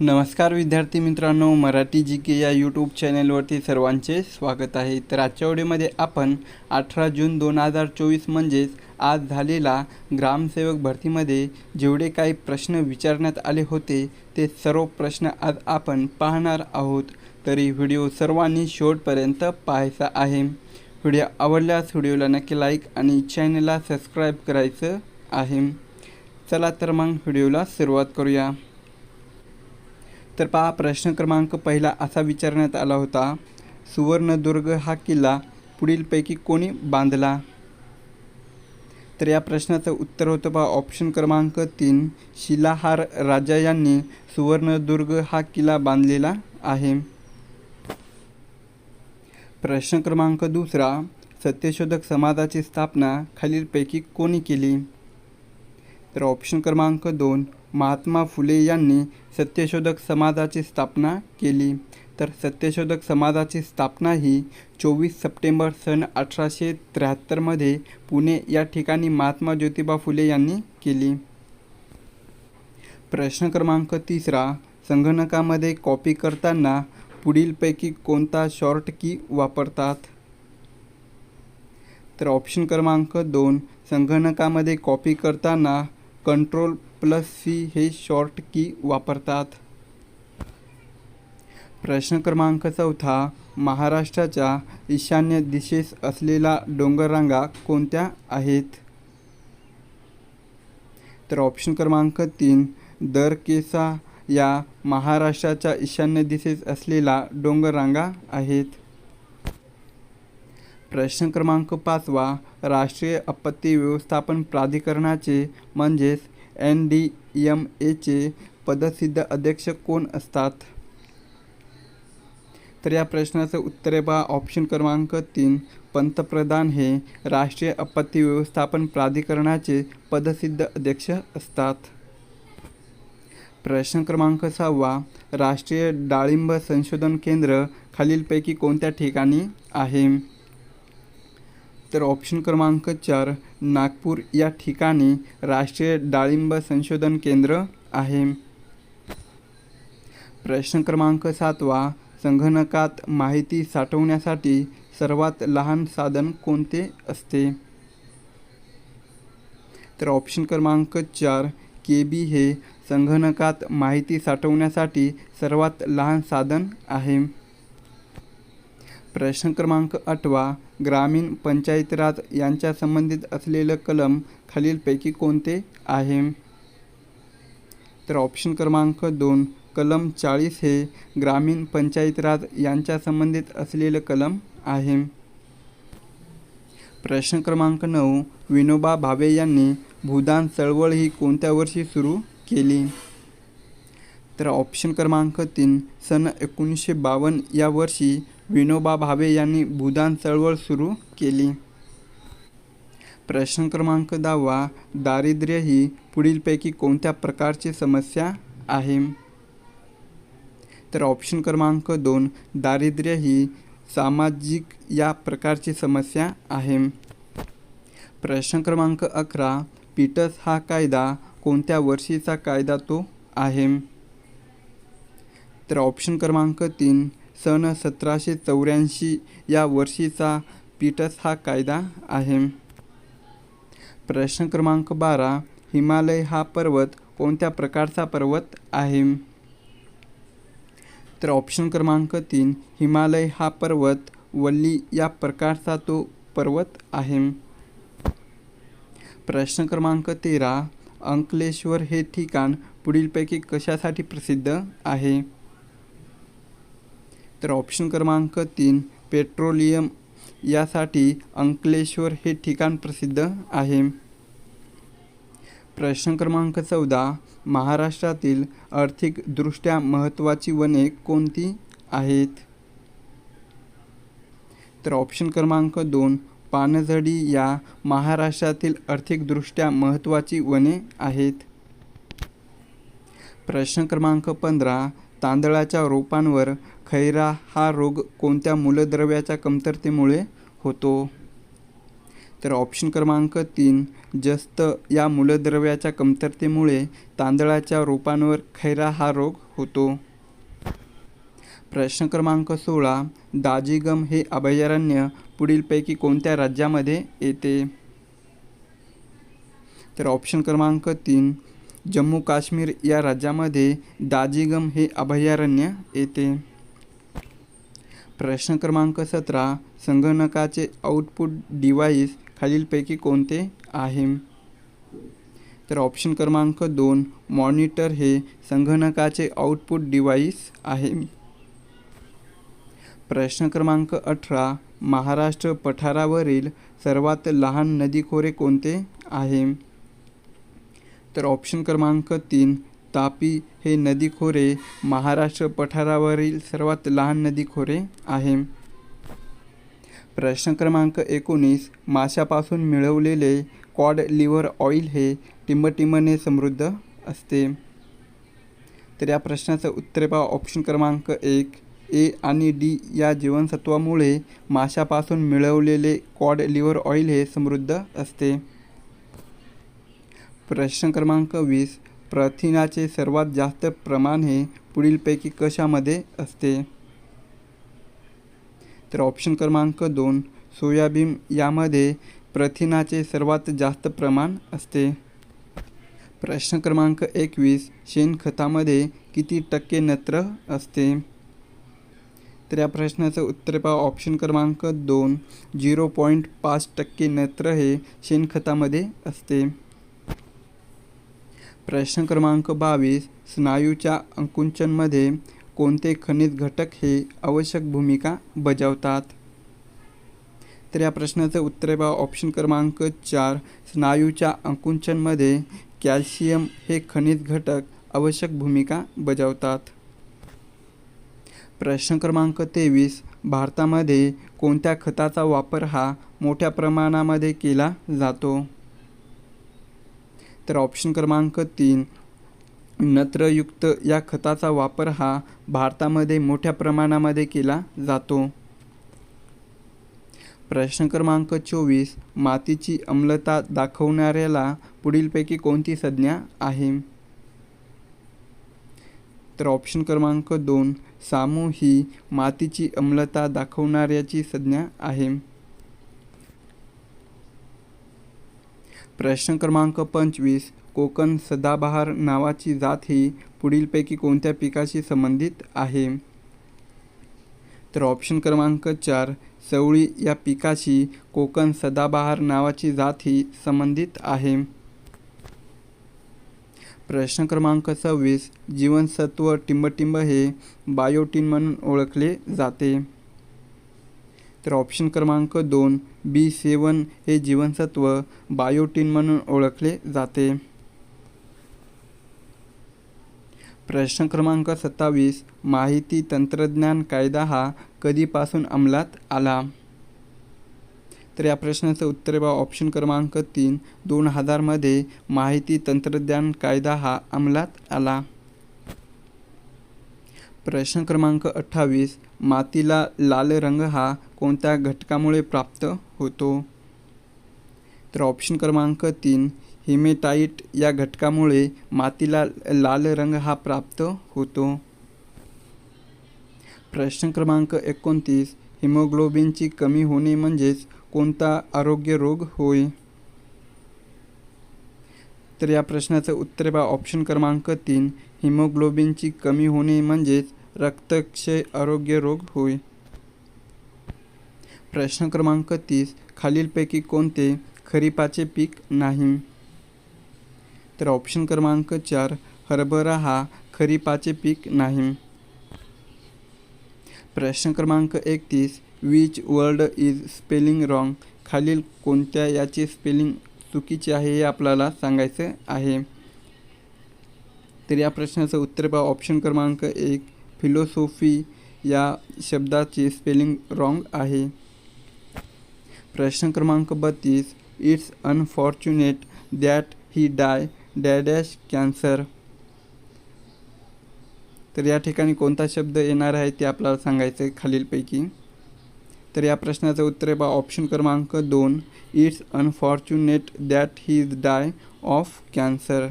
नमस्कार विद्यार्थी मित्रांनो मराठी जी के या यूट्यूब चॅनलवरती सर्वांचे स्वागत आहे. तर आजच्या व्हिडिओमध्ये आपण अठरा जून दोन हजार चोवीस म्हणजेच आज झालेला ग्रामसेवक भरतीमध्ये जेवढे काही प्रश्न विचारण्यात आले होते ते सर्व प्रश्न आज आपण पाहणार आहोत. तरी व्हिडिओ सर्वांनी शेवटपर्यंत पाहायचा आहे. व्हिडिओ आवडल्यास व्हिडिओला नक्की लाईक आणि चॅनलला सबस्क्राईब करायचं आहे. चला तर मग व्हिडिओला सुरुवात करूया. तर पहा प्रश्न क्रमांक पहिला असा विचारण्यात आला होता सुवर्णदुर्ग हा किल्ला पुढीलपैकी कोणी बांधला? तर या प्रश्नाचं उत्तर होतं पहा ऑप्शन क्रमांक तीन शिलाहार राजा यांनी सुवर्णदुर्ग हा किल्ला बांधलेला आहे. प्रश्न क्रमांक दुसरा सत्यशोधक समाजाची स्थापना खालीलपैकी कोणी केली? तर ऑप्शन क्रमांक दोन महात्मा फुले यांनी सत्यशोधक समाजाची स्थापना केली. तर सत्यशोधक समाजाची स्थापना ही चोवीस सप्टेंबर सन अठराशे त्र्याहत्तरमध्ये पुणे या ठिकाणी महात्मा ज्योतिबा फुले यांनी केली. प्रश्न क्रमांक तिसरा. संगणकामध्ये कॉपी करताना पुढीलपैकी कोणता शॉर्ट की वापरतात? तर ऑप्शन क्रमांक दोन. संगणकामध्ये कॉपी करताना कंट्रोल प्लस सी हे शॉर्ट की वापरतात. प्रश्न क्रमांक चौथा महाराष्ट्राच्या ईशान्य दिशेस असलेला डोंगररांगा कोणत्या आहेत? तर ऑप्शन क्रमांक तीन दरकेसा या महाराष्ट्राच्या ईशान्य दिशेस असलेला डोंगररांगा आहेत. प्रश्न क्रमांक पाचवा राष्ट्रीय आपत्ती व्यवस्थापन प्राधिकरणाचे म्हणजेच एन डी एम एचे पदसिद्ध अध्यक्ष कोण असतात? तर या प्रश्नाचं उत्तर बा पहा ऑप्शन क्रमांक तीन. पंतप्रधान हे राष्ट्रीय आपत्ती व्यवस्थापन प्राधिकरणाचे पदसिद्ध अध्यक्ष असतात. प्रश्न क्रमांक सहावा राष्ट्रीय डाळिंब संशोधन केंद्र खालीलपैकी कोणत्या ठिकाणी आहे? तर ऑप्शन क्रमांक चार नागपूर या ठिकाणी राष्ट्रीय डाळिंब संशोधन केंद्र आहे. प्रश्न क्रमांक सातवा संगणकात माहिती साठवण्यासाठी सर्वात लहान साधन कोणते असते? तर ऑप्शन क्रमांक चार के बी हे संगणकात माहिती साठवण्यासाठी सर्वात लहान साधन आहे. प्रश्न क्रमांक आठवा ग्रामीण पंचायत राज यांच्या संबंधित असलेलं कलम खालीलपैकी कोणते आहे? तर ऑप्शन क्रमांक दोन कलम चाळीस हे ग्रामीण पंचायत राज यांच्या संबंधित असलेलं कलम आहे. प्रश्न क्रमांक नऊ विनोबा भावे यांनी भूदान चळवळ ही कोणत्या वर्षी सुरू केली? तर ऑप्शन क्रमांक तीन सन एकोणीसशे बावन्न या वर्षी विनोबा भावे यांनी भूदान चळवळ सुरू केली. प्रश्न क्रमांक दहावा दारिद्र्य ही पुढीलपैकी कोणत्या प्रकारची समस्या आहे? तर ऑप्शन क्रमांक दोन दारिद्र्य ही सामाजिक या प्रकारची समस्या आहे. प्रश्न क्रमांक अकरा पीटस हा कायदा कोणत्या वर्षीचा कायदा तो आहे? तर ऑप्शन क्रमांक तीन सन सतराशे चौऱ्याऐंशी या वर्षीचा पीटस हा कायदा आहे. प्रश्न क्रमांक बारा हिमालय हा पर्वत कोणत्या प्रकारचा पर्वत आहे? तर ऑप्शन क्रमांक तीन हिमालय हा पर्वत वल्ली या प्रकारचा तो पर्वत आहे. प्रश्न क्रमांक तेरा अंकलेश्वर हे ठिकाण पुढीलपैकी कशासाठी प्रसिद्ध आहे? तर ऑप्शन क्रमांक तीन पेट्रोलियम यासाठी अंकलेश्वर हे ठिकाण प्रसिद्ध आहे. प्रश्न क्रमांक चौदा महाराष्ट्रातील आर्थिकदृष्ट्या महत्त्वाची वने कोणती आहेत? तर ऑप्शन क्रमांक दोन पानझडी या महाराष्ट्रातील आर्थिकदृष्ट्या महत्त्वाची वने आहेत. प्रश्न क्रमांक पंधरा तांदळाच्या रोपांवर खैरा हा रोग कोणत्या मूलद्रव्याच्या कमतरतेमुळे होतो? तर ऑप्शन क्रमांक तीन जस्त या मूलद्रव्याच्या कमतरतेमुळे तांदळाच्या रोपांवर खैरा हा रोग होतो. प्रश्न क्रमांक सोळा दाजीगम हे अभयारण्य पुढीलपैकी कोणत्या राज्यामध्ये येते? तर ऑप्शन क्रमांक तीन जम्मू काश्मीर या राज्यामध्ये दाजिगम हे अभयारण्य येते. प्रश्न क्रमांक सतरा संगणकाचे आउटपुट डिव्हाइस खालीलपैकी कोणते आहे? तर ऑप्शन क्रमांक दोन मॉनिटर हे संगणकाचे आउटपुट डिव्हाइस आहे. प्रश्न क्रमांक अठरा महाराष्ट्र पठारावरील सर्वात लहान नदीखोरे कोणते आहे? तर ऑप्शन क्रमांक तीन तापी हे नदीखोरे महाराष्ट्र पठारावरील सर्वात लहान नदीखोरे आहे. प्रश्न क्रमांक एकोणीस माशापासून मिळवलेले कॉड लिव्हर ऑइल हे टिंबटिंबने समृद्ध असते. तर या प्रश्नाचं उत्तर पहा ऑप्शन क्रमांक एक ए आणि डी या जीवनसत्वामुळे माशापासून मिळवलेले कॉड लिव्हर ऑइल हे समृद्ध असते. प्रश्न क्रमांक वीस प्रथिनाचे सर्वात जास्त प्रमाण हे पुढीलपैकी कशामध्ये असते? तर ऑप्शन क्रमांक दोन सोयाबीन यामध्ये प्रथिनाचे सर्वात जास्त प्रमाण असते. प्रश्न क्रमांक एकवीस शेणखतामध्ये किती टक्के नत्र असते? तर या प्रश्नाचं उत्तर पहा. ऑप्शन क्रमांक दोन झिरो पॉईंट पाच टक्के नत्र हे शेणखतामध्ये असते. प्रश्न क्रमांक बावीस स्नायूच्या अंकुंचनमध्ये कोणते खनिज घटक हे आवश्यक भूमिका बजावतात? तर या प्रश्नाचं उत्तर पहा ऑप्शन क्रमांक चार स्नायूच्या अंकुंचनमध्ये कॅल्शियम हे खनिज घटक आवश्यक भूमिका बजावतात. प्रश्न क्रमांक तेवीस भारतामध्ये कोणत्या खताचा वापर हा मोठ्या प्रमाणामध्ये केला जातो? तर ऑप्शन क्रमांक तीन नत्रयुक्त या खताचा वापर हा भारतामध्ये मोठ्या प्रमाणामध्ये केला जातो. प्रश्न क्रमांक चोवीस मातीची अम्लता दाखवणाऱ्याला पुढीलपैकी कोणती संज्ञा आहे? तर ऑप्शन क्रमांक दोन सामू ही मातीची अम्लता दाखवणाऱ्याची संज्ञा आहे. प्रश्न क्रमांक पंचवीस कोकण सदाबहार नावाची जात ही पुढीलपैकी कोणत्या पिकाशी संबंधित आहे? तर ऑप्शन क्रमांक चार चवळी या पिकाशी कोकण सदाबहार नावाची जात ही संबंधित आहे. प्रश्न क्रमांक सव्वीस जीवनसत्व टिंबटिंब हे बायोटिन म्हणून ओळखले जाते. तर ऑप्शन क्रमांक दोन बी सेवन हे जीवनसत्व बायोटीन म्हणून ओळखले जाते. प्रश्न क्रमांक सत्तावीस माहिती तंत्रज्ञान कायदा हा कधीपासून अंमलात आला? तर या प्रश्नाचं उत्तर बा ऑप्शन क्रमांक तीन दोन हजारमध्ये माहिती तंत्रज्ञान कायदा हा अंमलात आला. प्रश्न क्रमांक अठ्ठावीस मातीला लाल रंग हा कोणत्या घटकामुळे प्राप्त होतो? तर ऑप्शन क्रमांक तीन हिमेटाईट या घटकामुळे मातीला लाल रंग हा प्राप्त होतो. प्रश्न क्रमांक एकोणतीस हिमोग्लोबिनची कमी होणे म्हणजेच कोणता आरोग्य रोग होय? तर या प्रश्नाचं उत्तर बा ऑप्शन क्रमांक तीन हिमोग्लोबिनची कमी होणे म्हणजेच रक्तक्षय आरोग्य रोग होय. प्रश्न क्रमांक तीस. खालीलपैकी कोणते खरीपाचे पीक नाही? तर ऑप्शन क्रमांक चार. हरभरा हा खरीपाचे पीक नाही. प्रश्न क्रमांक एकतीस. Which word is spelling wrong खालील कोणत्या याचे स्पेलिंग चुकीचे आहे हे आपल्याला सांगायचं आहे. तर या प्रश्नाचं उत्तर पहा. ऑप्शन क्रमांक एक फिलॉसॉफी या शब्दाचे स्पेलिंग रॉंग आहे. प्रश्न क्रमांक बत्तीस it's unfortunate that he die dash dash cancer तर या ठिकाणी कोणता शब्द येणार आहे ते आपल्याला सांगायचं आहे खालीलपैकी. तर या प्रश्नाचं उत्तर आहे बा ऑप्शन क्रमांक दोन it's unfortunate that he die of cancer